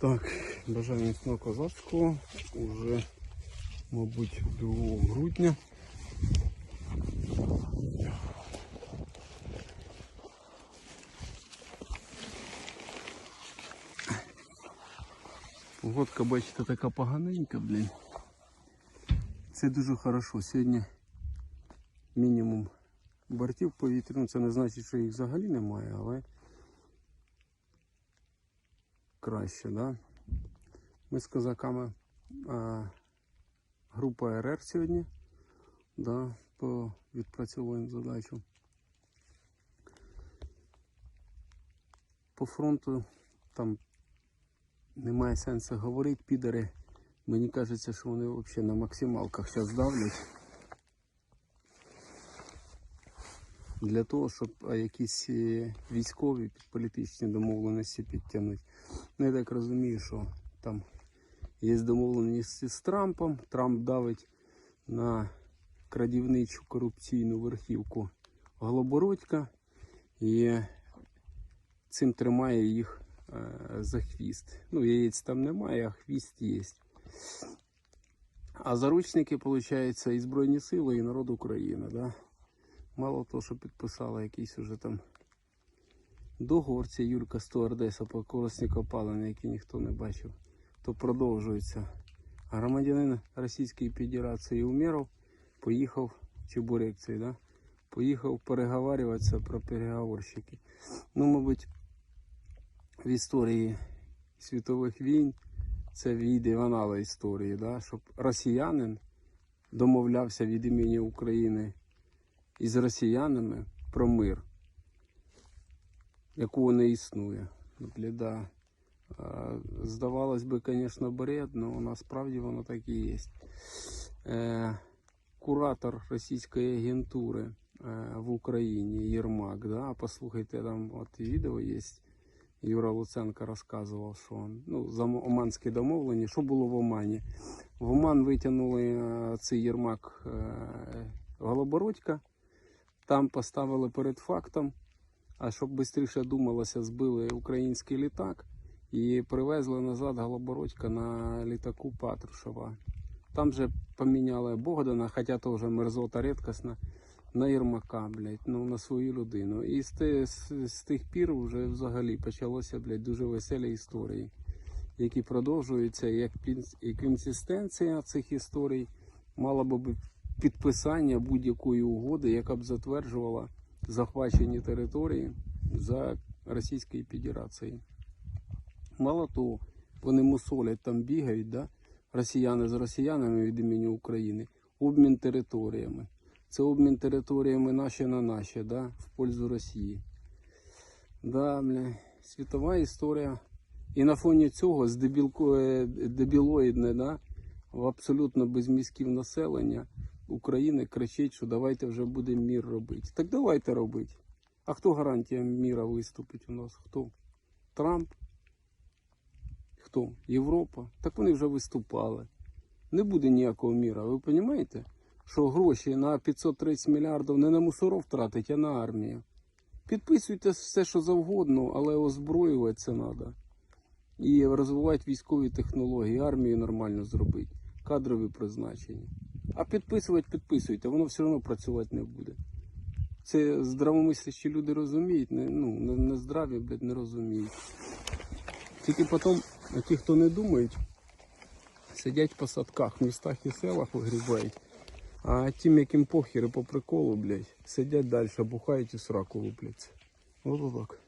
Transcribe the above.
Так, бажаю міцного козацького. Уже, мабуть, 2 грудня. Погодка, бачите, така поганенька, блін. Це дуже хорошо. Сьогодні мінімум бортів повітряно. Це не значить, що їх взагалі немає, але краще, да? Ми з козаками а, група РР сьогодні, да, по відпрацьовуємо задачу. По фронту там немає сенсу говорити, підари. Мені кажеться, що вони взагалі на максималках зараз давлять. Для того, щоб якісь е, військові політичні домовленості підтягнути. Ну, я так розумію, що там є домовленості з Трампом. Трамп давить на крадівничу корупційну верхівку Голобородька і цим тримає їх е, за хвіст. Ну, яєць там немає, а хвіст є. А заручники, виходить, і Збройні Сили, і народ України. Да? Мало того, що підписала якийсь уже там договор, ця Юлька Стюардеса по корисні копалини, які ніхто не бачив, то продовжується. Громадянин Російської Федерації Умєров поїхав, Чебурек цей, да? поїхав переговарюватися про переговорщики. Ну, мабуть, в історії світових війн це війде в анали історії, да? щоб росіянин домовлявся від імені України із росіянами про мир, якого не існує. Бліда. Здавалось би, звісно, бред, але насправді воно так і є. Е, Куратор російської агентури е, в Україні Єрмак, да? послухайте, там от відео є. Юра Луценко розказував, що ну, за оманські домовлення, що було в Омані. В Оман витягнули е, цей Єрмак Голобородька, там поставили перед фактом, а щоб швидше думалося, збили український літак і привезли назад Голобородька на літаку Патрушева. Там же поміняли Богдана, хоча то вже мерзота рідкісна, на Єрмака, блядь, ну на свою людину. І з, з, з тих пір вже взагалі почалося, блядь, дуже веселі історії, які продовжуються, як і консистенція цих історій мала би підписання будь-якої угоди, яка б затверджувала захвачені території за Російської Федерації. Мало того, вони мусолять там бігають, да? росіяни з росіянами від імені України, обмін територіями. Це обмін територіями наші на наші, да? в пользу Росії. Да, бля, світова історія. І на фоні цього здебілко, е, дебілоїдне, да? в абсолютно без мізків населення України кричить, що давайте вже будемо мір робити. Так давайте робити. А хто гарантія міра виступить у нас? Хто? Трамп? Хто? Європа? Так вони вже виступали. Не буде ніякого міра. Ви розумієте, що гроші на 530 мільярдів не на мусоров тратить, а на армію. Підписуйте все, що завгодно, але озброювати це треба. І розвивати військові технології, армію нормально зробити, кадрові призначення. А підписувати підписуйте, воно все одно працювати не буде. Це здравомислящі люди розуміють, не, ну, не, не здраві, блядь, не розуміють. Тільки потім ті, хто не думають, сидять по садках, в містах і селах вигрібають. А тим, яким похер і по приколу, блядь, сидять далі, бухають і сраку лупляться. Ось так.